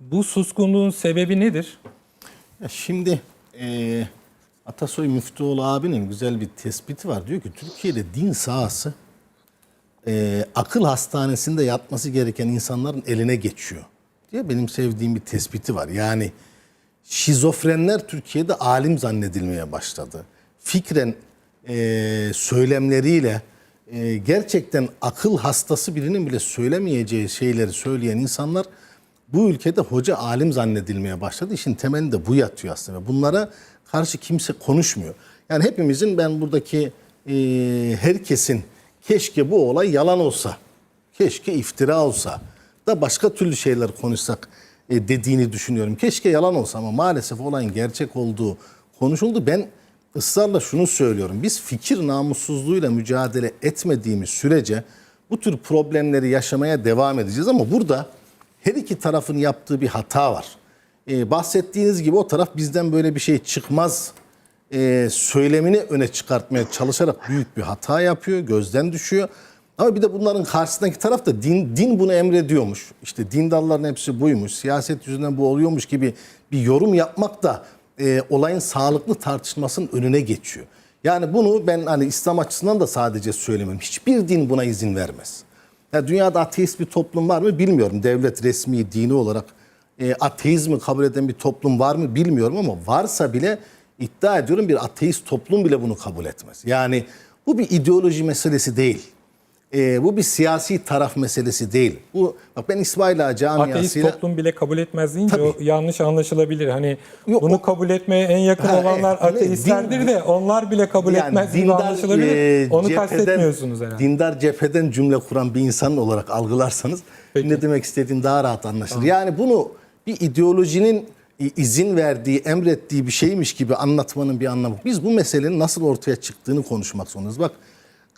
Bu suskunluğun sebebi nedir? Ya şimdi e, Atasoy Müftüoğlu abinin güzel bir tespiti var. Diyor ki Türkiye'de din sahası e, akıl hastanesinde yatması gereken insanların eline geçiyor. diye benim sevdiğim bir tespiti var. Yani şizofrenler Türkiye'de alim zannedilmeye başladı. Fikren e, söylemleriyle e, gerçekten akıl hastası birinin bile söylemeyeceği şeyleri söyleyen insanlar bu ülkede hoca alim zannedilmeye başladı. İşin temelinde bu yatıyor aslında. Bunlara karşı kimse konuşmuyor. Yani hepimizin ben buradaki e, herkesin keşke bu olay yalan olsa, keşke iftira olsa da başka türlü şeyler konuşsak e, dediğini düşünüyorum. Keşke yalan olsa ama maalesef olayın gerçek olduğu konuşuldu. Ben ısrarla şunu söylüyorum. Biz fikir namussuzluğuyla mücadele etmediğimiz sürece bu tür problemleri yaşamaya devam edeceğiz ama burada her iki tarafın yaptığı bir hata var. Ee, bahsettiğiniz gibi o taraf bizden böyle bir şey çıkmaz e, söylemini öne çıkartmaya çalışarak büyük bir hata yapıyor, gözden düşüyor. Ama bir de bunların karşısındaki taraf da din, din bunu emrediyormuş. İşte dindarların hepsi buymuş, siyaset yüzünden bu oluyormuş gibi bir yorum yapmak da e, olayın sağlıklı tartışmasının önüne geçiyor. Yani bunu ben hani İslam açısından da sadece söylemiyorum. Hiçbir din buna izin vermez. Ya dünyada ateist bir toplum var mı bilmiyorum. Devlet resmi dini olarak e, ateizmi kabul eden bir toplum var mı bilmiyorum ama varsa bile iddia ediyorum bir ateist toplum bile bunu kabul etmez. Yani bu bir ideoloji meselesi değil. E, bu bir siyasi taraf meselesi değil. Bu bak ben İsmail Ağa Ateist camiasıyla toplum bile kabul etmez deyince Tabii. o yanlış anlaşılabilir. Hani Yok, bunu o- kabul etmeye en yakın Ha, olanlar evet, ateistlerdir din- de onlar bile kabul etmez gibi anlaşılabilir. e, Onu cepheden- kastetmiyorsunuz herhalde. Dindar cepheden cümle kuran bir insan olarak algılarsanız Peki. ne demek istediğim daha rahat anlaşılır. Yani bunu bir ideolojinin izin verdiği, emrettiği bir şeymiş gibi anlatmanın bir anlamı. Biz bu meselenin nasıl ortaya çıktığını konuşmak zorundayız. Bak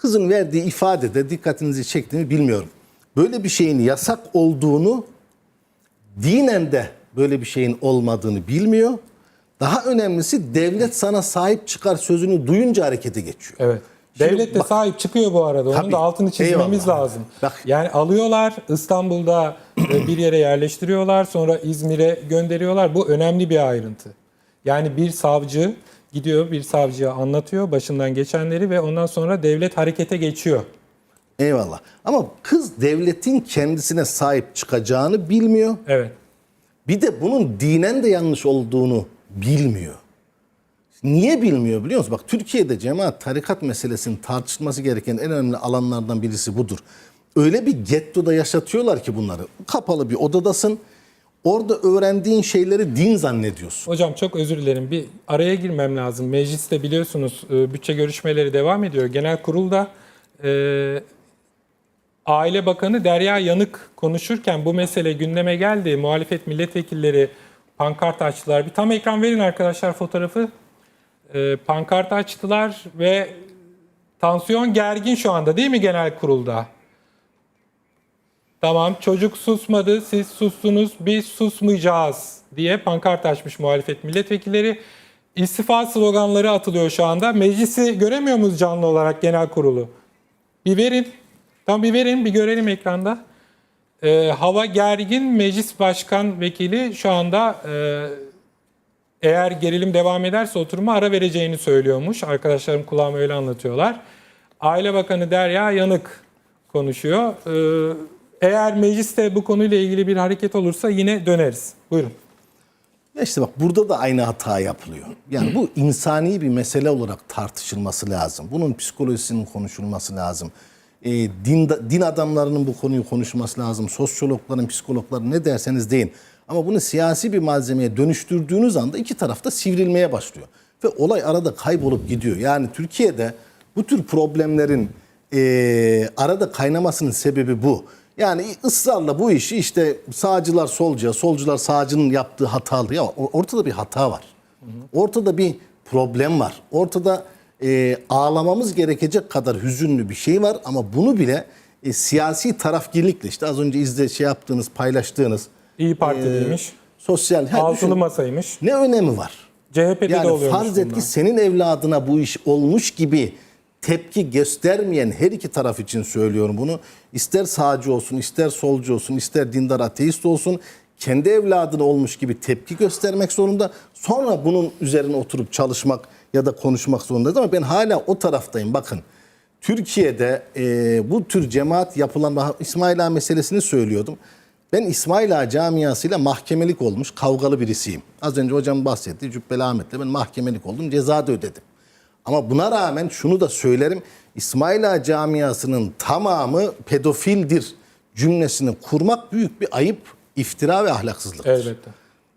kızın verdiği ifadede dikkatinizi çektiğini bilmiyorum. Böyle bir şeyin yasak olduğunu dinen de böyle bir şeyin olmadığını bilmiyor. Daha önemlisi devlet sana sahip çıkar sözünü duyunca harekete geçiyor. Evet. Şimdi Devlet de bak- sahip çıkıyor bu arada. Onun Tabii. da altını çizmemiz Eyvallah. lazım. Bak- Yani alıyorlar İstanbul'da e, bir yere yerleştiriyorlar sonra İzmir'e gönderiyorlar. Bu önemli bir ayrıntı. Yani bir savcı gidiyor bir savcıya anlatıyor başından geçenleri ve ondan sonra devlet harekete geçiyor. Eyvallah. Ama kız devletin kendisine sahip çıkacağını bilmiyor. Evet. Bir de bunun dinen de yanlış olduğunu bilmiyor. Niye bilmiyor biliyor musun? Bak Türkiye'de cemaat tarikat meselesinin tartışılması gereken en önemli alanlardan birisi budur. Öyle bir gettoda yaşatıyorlar ki bunları. Kapalı bir odadasın. Orada öğrendiğin şeyleri din zannediyorsun. Hocam çok özür dilerim. Bir araya girmem lazım. Mecliste biliyorsunuz e, bütçe görüşmeleri devam ediyor. Genel kurulda e, Aile Bakanı Derya Yanık konuşurken bu mesele gündeme geldi. Muhalefet milletvekilleri pankart açtılar. Bir tam ekran verin arkadaşlar fotoğrafı. E, pankart açtılar ve tansiyon gergin şu anda değil mi genel kurulda? Tamam çocuk susmadı, siz sustunuz, biz susmayacağız diye pankart açmış muhalefet milletvekilleri. İstifa sloganları atılıyor şu anda. Meclisi göremiyor muyuz canlı olarak genel kurulu? Bir verin. Tam bir verin, bir görelim ekranda. Ee, hava gergin, meclis başkan vekili şu anda e, eğer gerilim devam ederse oturuma ara vereceğini söylüyormuş. Arkadaşlarım kulağıma öyle anlatıyorlar. Aile Bakanı Derya Yanık konuşuyor. Ee, eğer mecliste bu konuyla ilgili bir hareket olursa yine döneriz. Buyurun. Ya işte bak burada da aynı hata yapılıyor. Yani bu insani bir mesele olarak tartışılması lazım. Bunun psikolojisinin konuşulması lazım. E, din, din adamlarının bu konuyu konuşması lazım. Sosyologların, psikologların ne derseniz deyin. Ama bunu siyasi bir malzemeye dönüştürdüğünüz anda iki tarafta sivrilmeye başlıyor. Ve olay arada kaybolup gidiyor. Yani Türkiye'de bu tür problemlerin e, arada kaynamasının sebebi bu. Yani ısrarla bu işi işte sağcılar solcuya, solcular sağcının yaptığı hatalı. Ya ortada bir hata var. Ortada bir problem var. Ortada e, ağlamamız gerekecek kadar hüzünlü bir şey var ama bunu bile e, siyasi tarafgirlikle işte az önce izle şey yaptığınız, paylaştığınız İyi Partiliymiş. sosyal ha, Altılı düşün, masaymış. ne önemi var? CHP'de de Yani oluyormuş farz et bunlar. ki senin evladına bu iş olmuş gibi tepki göstermeyen her iki taraf için söylüyorum bunu. İster sağcı olsun, ister solcu olsun, ister dindar ateist olsun kendi evladına olmuş gibi tepki göstermek zorunda. Sonra bunun üzerine oturup çalışmak ya da konuşmak zorundayız ama ben hala o taraftayım. Bakın Türkiye'de e, bu tür cemaat yapılan İsmail Ağa meselesini söylüyordum. Ben İsmail Ağa camiasıyla mahkemelik olmuş kavgalı birisiyim. Az önce hocam bahsetti Cübbeli Ahmet'le ben mahkemelik oldum ceza da ödedim. Ama buna rağmen şunu da söylerim. İsmail Ağa camiasının tamamı pedofildir cümlesini kurmak büyük bir ayıp, iftira ve ahlaksızlıktır. Elbette.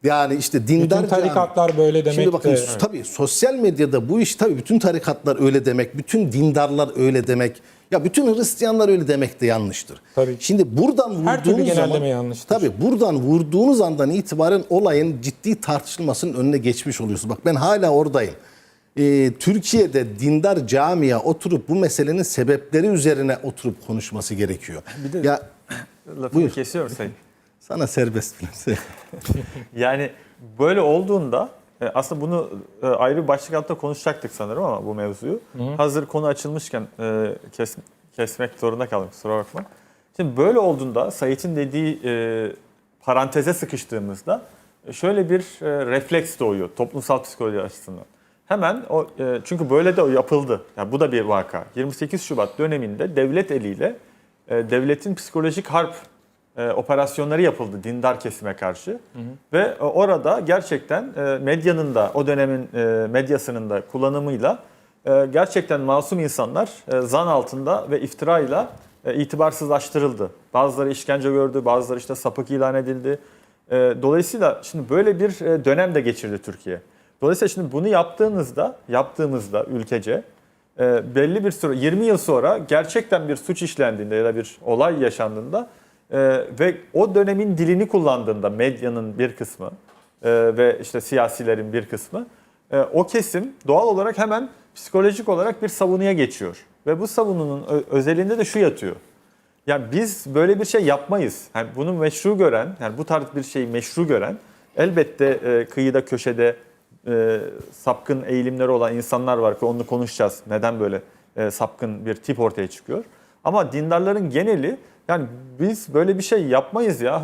Yani işte dindar Bütün tarikatlar böyle demek Şimdi bakın de- tabii sosyal medyada bu iş tabii bütün tarikatlar öyle demek, bütün dindarlar öyle demek. Ya bütün Hristiyanlar öyle demek de yanlıştır. Tabii. Şimdi buradan vurduğunuz Her türlü genelleme zaman, yanlıştır. Tabii buradan vurduğunuz andan itibaren olayın ciddi tartışılmasının önüne geçmiş oluyorsunuz. Bak ben hala oradayım. Ee, Türkiye'de dindar camia oturup bu meselenin sebepleri üzerine oturup konuşması gerekiyor. Bir de- ya Lafını Buyur. kesiyorum sayın. sana serbest bilirse. Yani böyle olduğunda e, aslında bunu e, ayrı bir başlık altında konuşacaktık sanırım ama bu mevzuyu. Hazır konu açılmışken e, kes, kesmek zorunda kaldım kusura bakma. Şimdi böyle olduğunda Sait'in dediği e, paranteze sıkıştığımızda e, şöyle bir e, refleks doğuyor toplumsal psikoloji açısından. Hemen o e, çünkü böyle de o yapıldı. Yani bu da bir vaka. 28 Şubat döneminde devlet eliyle e, devletin psikolojik harp e, operasyonları yapıldı dindar kesime karşı. Ve e, orada gerçekten e, medyanın da o dönemin e, medyasının da kullanımıyla e, gerçekten masum insanlar e, zan altında ve iftirayla e, itibarsızlaştırıldı. Bazıları işkence gördü, bazıları işte sapık ilan edildi. E, dolayısıyla şimdi böyle bir e, dönem de geçirdi Türkiye. Dolayısıyla şimdi bunu yaptığınızda, yaptığımızda ülkece e, belli bir süre 20 yıl sonra gerçekten bir suç işlendiğinde ya da bir olay yaşandığında e, ve o dönemin dilini kullandığında medyanın bir kısmı e, ve işte siyasilerin bir kısmı e, o kesim doğal olarak hemen psikolojik olarak bir savunuya geçiyor. Ve bu savununun özelinde de şu yatıyor. Yani biz böyle bir şey yapmayız. Yani bunu meşru gören, yani bu tarz bir şeyi meşru gören elbette e, kıyıda köşede e, sapkın eğilimleri olan insanlar var ki onu konuşacağız. Neden böyle e, sapkın bir tip ortaya çıkıyor? Ama dindarların geneli yani biz böyle bir şey yapmayız. Ya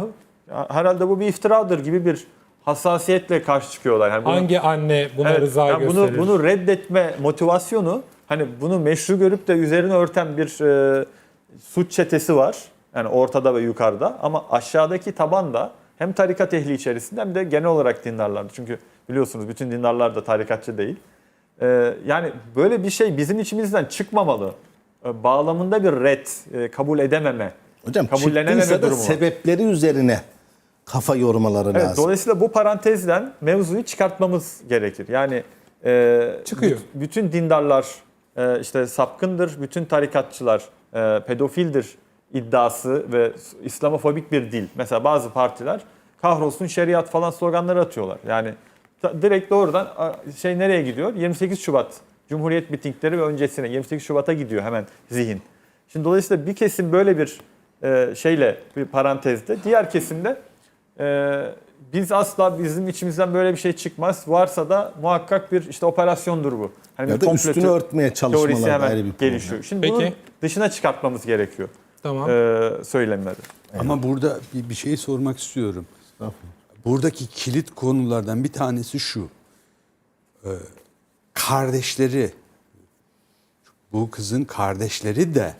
Herhalde bu bir iftiradır gibi bir hassasiyetle karşı çıkıyorlar. Yani bunu- Hangi anne buna Evet, rıza yani gösterir? bunu bunu reddetme motivasyonu hani bunu meşru görüp de üzerine örten bir e, suç çetesi var. Yani ortada ve yukarıda ama aşağıdaki taban da hem tarikat ehli içerisinde hem de genel olarak dindarlardı. Çünkü biliyorsunuz bütün dindarlar da tarikatçı değil. E, yani böyle bir şey bizim içimizden çıkmamalı. E, bağlamında bir red, e, kabul edememe, Hocam kabullenememe durumu var. sebepleri üzerine kafa yormaları Evet, lazım. dolayısıyla bu parantezden mevzuyu çıkartmamız gerekir. Yani e, Çıkıyor. büt- bütün dindarlar e, işte sapkındır, bütün tarikatçılar e, pedofildir iddiası ve İslamofobik bir dil. Mesela bazı partiler kahrolsun şeriat falan sloganları atıyorlar. Yani direkt doğrudan şey nereye gidiyor? 28 Şubat Cumhuriyet mitingleri ve öncesine 28 Şubat'a gidiyor hemen zihin. Şimdi dolayısıyla bir kesim böyle bir e, şeyle bir parantezde, diğer kesimde ee, biz asla bizim içimizden böyle bir şey çıkmaz. Varsa da muhakkak bir işte operasyondur bu. Hani Ya bir da üstünü örtmeye hemen ayrı bir problem. gelişiyor. Şimdi Peki. bunun dışına çıkartmamız gerekiyor. Tamam. Ee, söylemleri. Ama burada bir, bir şey sormak istiyorum. Buradaki kilit konulardan bir tanesi şu. Ee, kardeşleri, bu kızın kardeşleri de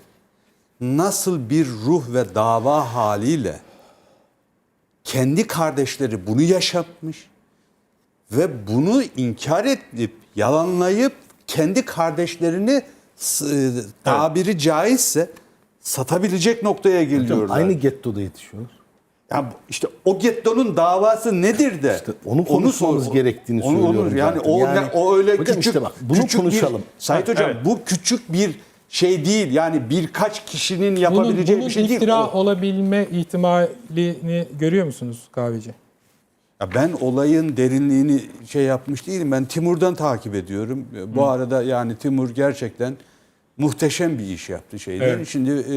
nasıl bir ruh ve dava haliyle kendi kardeşleri bunu yaşatmış ve bunu inkar edip yalanlayıp kendi kardeşlerini s- e, tabiri caizse satabilecek noktaya Hocam, geliyorlar. aynı gettoda yetişiyorlar. Ya bu- işte o gettonun davası nedir de? onu konuşmamız gerektiğini onu, söylüyorum Onu, yani, zaten. o, Yani- o öyle Hocam küçük, işte bak, bunu küçük konuşalım. Bir, Sait Hocam Evet. bu küçük bir şey değil. Yani birkaç kişinin bunun yapabileceği bunun bir şey değil. iftira olabilme ihtimalini görüyor musunuz kahveci? Ya ben olayın derinliğini şey yapmış değilim. Ben Timur'dan takip ediyorum. Bu arada yani Timur gerçekten muhteşem bir iş yaptı şeyden. Evet. Şimdi e,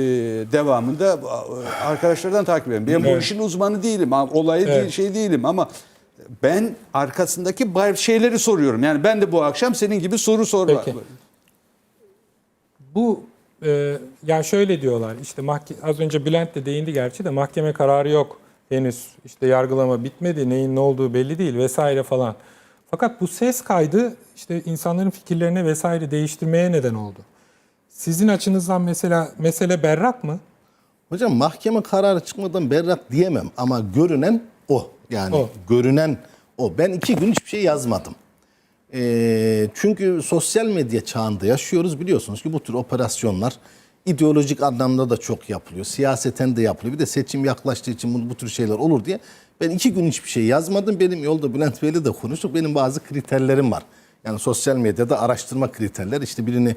devamında e, arkadaşlardan takip ediyorum. Ben bu Evet. işin uzmanı değilim. Olayı Evet. değil, şey değilim ama ben arkasındaki şeyleri soruyorum. Yani ben de bu akşam senin gibi soru sorma. Peki. Bu e, yani şöyle diyorlar işte mahke- az önce Bülent de değindi gerçi de mahkeme kararı yok Henüz işte yargılama bitmedi, neyin ne olduğu belli değil vesaire falan. Fakat bu ses kaydı işte insanların fikirlerini vesaire değiştirmeye neden oldu. Sizin açınızdan mesela mesele berrak mı? Hocam mahkeme kararı çıkmadan berrak diyemem ama görünen o. Yani O. görünen o. Ben iki gün hiçbir şey yazmadım. Ee, çünkü sosyal medya çağında yaşıyoruz biliyorsunuz ki bu tür operasyonlar ideolojik anlamda da çok yapılıyor. Siyaseten de yapılıyor. Bir de seçim yaklaştığı için bu, bu tür şeyler olur diye. Ben iki gün hiçbir şey yazmadım. Benim yolda Bülent Bey'le de konuştuk. Benim bazı kriterlerim var. Yani sosyal medyada araştırma kriterler. İşte birini e,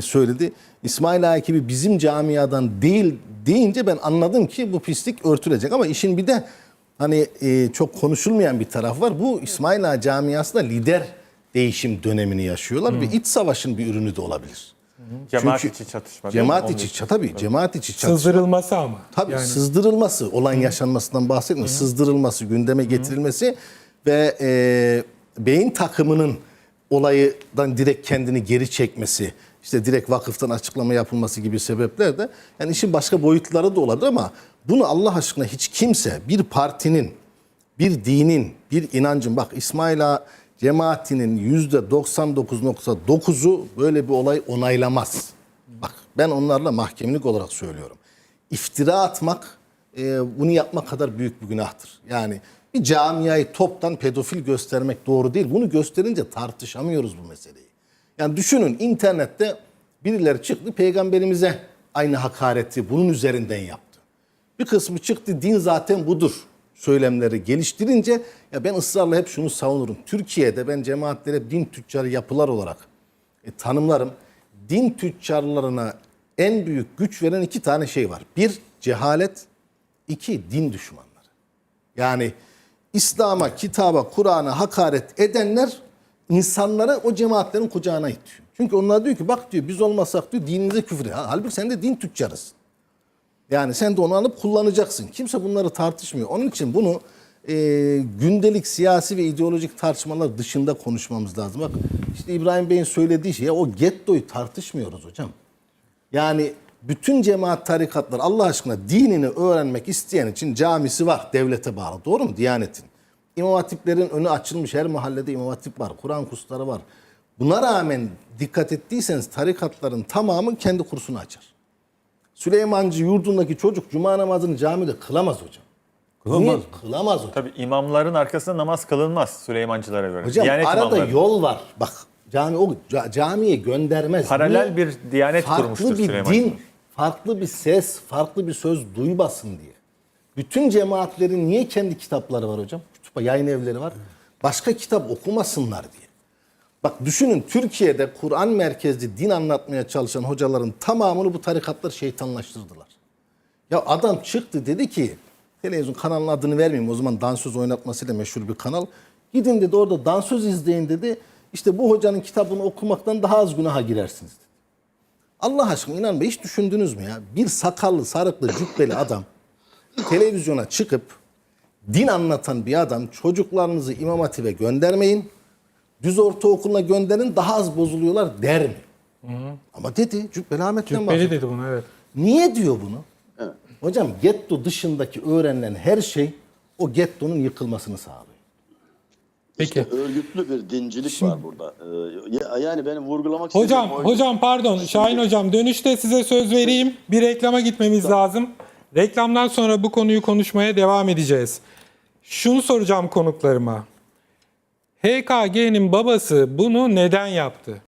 söyledi. İsmail Ağa ekibi bizim camiadan değil deyince ben anladım ki bu pislik örtülecek. Ama işin bir de hani e, çok konuşulmayan bir taraf var. Bu İsmail Ağa camiası da lider değişim dönemini yaşıyorlar ve iç savaşın bir ürünü de olabilir. Cemaat Çünkü içi çatışma. Cemaat içi için. ça- tabii cemaat içi çatışma. Sızdırılması ama. Tabii Yani sızdırılması, olan yaşanmasından bahsetmiyorum. Sızdırılması, gündeme getirilmesi ve e, beyin takımının olaydan direkt kendini geri çekmesi, işte direkt vakıftan açıklama yapılması gibi sebepler de yani işin başka boyutları da olabilir ama bunu Allah aşkına hiç kimse bir partinin, bir dinin, bir inancın bak İsmail Ağa cemaatinin yüzde 99.9'u böyle bir olay onaylamaz. Bak ben onlarla mahkemelik olarak söylüyorum. İftira atmak e, bunu yapmak kadar büyük bir günahtır. Yani bir camiayı toptan pedofil göstermek doğru değil. Bunu gösterince tartışamıyoruz bu meseleyi. Yani düşünün internette birileri çıktı peygamberimize aynı hakareti bunun üzerinden yaptı. Bir kısmı çıktı din zaten budur söylemleri geliştirince ya ben ısrarla hep şunu savunurum. Türkiye'de ben cemaatleri hep din tüccarı yapılar olarak e, tanımlarım. Din tüccarlarına en büyük güç veren iki tane şey var. Bir cehalet, iki din düşmanları. Yani İslam'a, kitaba, Kur'an'a hakaret edenler insanları o cemaatlerin kucağına itiyor. Çünkü onlar diyor ki bak diyor biz olmasak diyor dininize küfür. Halbuki sen de din tüccarısın. Yani sen de onu alıp kullanacaksın. Kimse bunları tartışmıyor. Onun için bunu e, gündelik siyasi ve ideolojik tartışmalar dışında konuşmamız lazım. Bak işte İbrahim Bey'in söylediği şey o gettoyu tartışmıyoruz hocam. Yani bütün cemaat tarikatlar Allah aşkına dinini öğrenmek isteyen için camisi var devlete bağlı. Doğru mu? Diyanetin. İmam hatiplerin önü açılmış. Her mahallede imam hatip var. Kur'an kursları var. Buna rağmen dikkat ettiyseniz tarikatların tamamı kendi kursunu açar. Süleymancı yurdundaki çocuk cuma namazını camide kılamaz hocam. Kılamaz Niye? Kılamaz hocam. Tabii imamların arkasında namaz kılınmaz Süleymancılara göre. Hocam Diyanet arada imamları. yol var. Bak cami o ca- camiye göndermez. Paralel Niye? bir diyanet farklı kurmuştur bir din, farklı bir ses, farklı bir söz duymasın diye. Bütün cemaatlerin niye kendi kitapları var hocam? Yayın evleri var. Başka kitap okumasınlar diye. Bak düşünün Türkiye'de Kur'an merkezli din anlatmaya çalışan hocaların tamamını bu tarikatlar şeytanlaştırdılar. Ya adam çıktı dedi ki televizyon kanalının adını vermeyeyim o zaman dansöz oynatmasıyla meşhur bir kanal. Gidin dedi orada dansöz izleyin dedi. İşte bu hocanın kitabını okumaktan daha az günaha girersiniz dedi. Allah aşkına inan be hiç düşündünüz mü ya? Bir sakallı, sarıklı, cübbeli adam televizyona çıkıp din anlatan bir adam çocuklarınızı İmam Hatip'e göndermeyin. Düz ortaokuluna gönderin daha az bozuluyorlar der mi? Ama dedi Cübbeli Ahmet'ten. Cübbeli dedi bunu evet. Niye diyor bunu? Hocam getto dışındaki öğrenilen her şey o gettonun yıkılmasını sağlıyor. Peki. Örgütlü bir dincilik var burada. Ee, ya- yani benim vurgulamak istediğim Hocam, oydu. hocam pardon. Şahin hocam dönüşte size söz vereyim. Bir reklama gitmemiz lazım. Reklamdan sonra bu konuyu konuşmaya devam edeceğiz. Şunu soracağım konuklarıma. HKG'nin babası bunu neden yaptı?